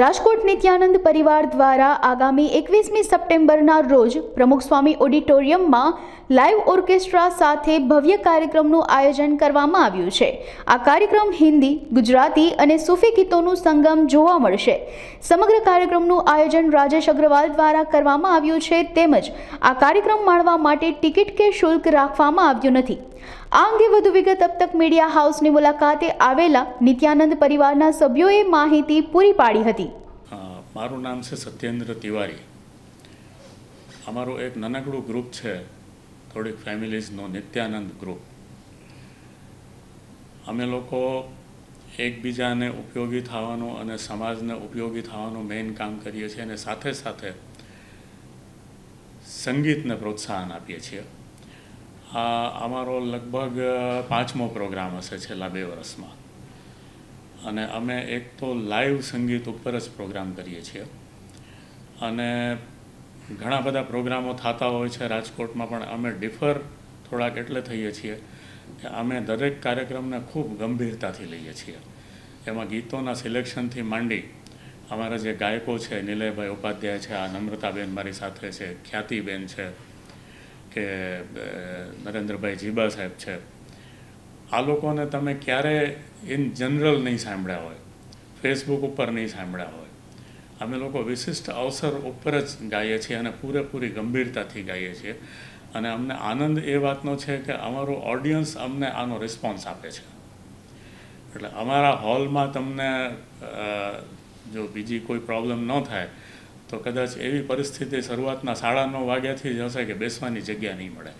રાજકોટ નિત્યાનંદ પરિવાર દ્વારા આગામી એકવીસમી સપ્ટેમ્બરના રોજ પ્રમુખ સ્વામી ઓડિટોરિયમમાં લાઈવ ઓર્કેસ્ટ્રા સાથે ભવ્ય કાર્યક્રમનું આયોજન કરવામાં આવ્યું છે. આ કાર્યક્રમ હિન્દી, ગુજરાતી અને સૂફી ગીતોનું સંગમ જોવા મળશે. સમગ્ર કાર્યક્રમનું આયોજન રાજેશ અગ્રવાલ દ્વારા કરવામાં આવ્યું છે. તેમજ આ કાર્યક્રમ માણવા માટે ટિકિટ કે શુલ્ક રાખવામાં આવ્યું નથી. આ અંગે વધુ વિગત અબ તક મીડિયા હાઉસની મુલાકાતે આવેલા નિત્યાનંદ પરિવારના સભ્યોએ માહિતી પૂરી પાડી હતી. મારું નામ છે સત્યેન્દ્ર તિવારી. અમારું એક નાનકડું ગ્રુપ છે, થોડીક ફેમિલીઝનું નિત્યાનંદ ગ્રુપ અમે લોકો એકબીજાને ઉપયોગી થવાનું અને સમાજને ઉપયોગી થવાનું મેઇન કામ કરીએ છીએ અને સાથે સાથે સંગીતને પ્રોત્સાહન આપીએ છીએ. અમારો લગભગ પાંચમો પ્રોગ્રામ હશે છેલ્લા બે વર્ષમાં. અને અમે એક તો લાઈવ સંગીત ઉપર જ પ્રોગ્રામ કરીએ છીએ. અને ઘણા બધા પ્રોગ્રામો થતા હોય છે રાજકોટમાં, પણ અમે ડિફર થોડાક એટલે થઈએ છીએ કે અમે દરેક કાર્યક્રમને ખૂબ ગંભીરતાથી લઈએ છીએ. એમાં ગીતોના સિલેક્શનથી માંડી અમારા જે ગાયકો છે, નિલયભાઈ ઉપાધ્યાય છે, આ નમ્રતાબેન મારી સાથે છે, ખ્યાતિબેન છે કે નરેન્દ્રભાઈ જીબા સાહેબ છે. આ લોકોને તમે ક્યારે ઇન જનરલ નહીં સાંભળ્યા હોય. ફેસબુક ઉપર નહીં સાંભળ્યા હોય. અમે લોકો વિશિષ્ટ અવસર ઉપર જ ગાઈએ છીએ અને પૂરેપૂરી ગંભીરતાથી ગાઈએ છીએ. અને અમને આનંદ એ વાતનો છે કે અમારું ઓડિયન્સ અમને આનો રિસ્પોન્સ આપે છે. એટલે અમારા હોલમાં તમને જો બીજી કોઈ પ્રોબ્લેમ ન થાય તો કદાચ એવી પરિસ્થિતિ શરૂઆતના સાડા નવ વાગ્યાથી જ હશે કે બેસવાની જગ્યા નહીં મળે.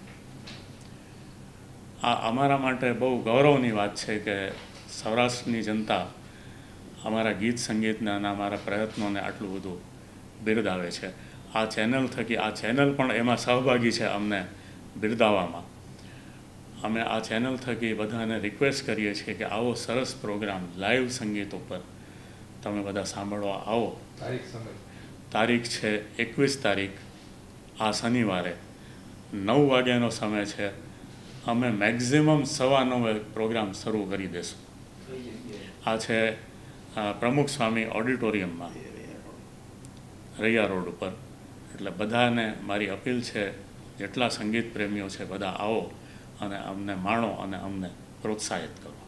આ અમારા માટે બહુ ગૌરવની વાત છે કે સૌરાષ્ટ્રની જનતા અમારા ગીત સંગીતને અને અમારા પ્રયત્નોને આટલું બધું બિરદાવે છે. આ ચેનલ થકી, આ ચેનલ પણ એમાં સહભાગી છે અમને બિરદાવવામાં. અમે આ ચેનલ થકી બધાને રિક્વેસ્ટ કરીએ છીએ કે આવો સરસ પ્રોગ્રામ લાઈવ સંગીત ઉપર તમે બધા સાંભળવા આવો. તારીખ સમય. તારીખ છે એકવીસ તારીખ, આ શનિવારે. નવ વાગ્યાનો સમય છે. અમે મેક્ઝિમમ સવા નવે પ્રોગ્રામ શરૂ કરી દઈશું આ છે પ્રમુખ સ્વામી ઓડિટોરિયમમાં. રૈયા રોડ ઉપર. એટલે બધાને મારી અપીલ છે, જેટલા સંગીત પ્રેમીઓ છે બધા આવો અને અમને માણો અને અમને પ્રોત્સાહિત કરો.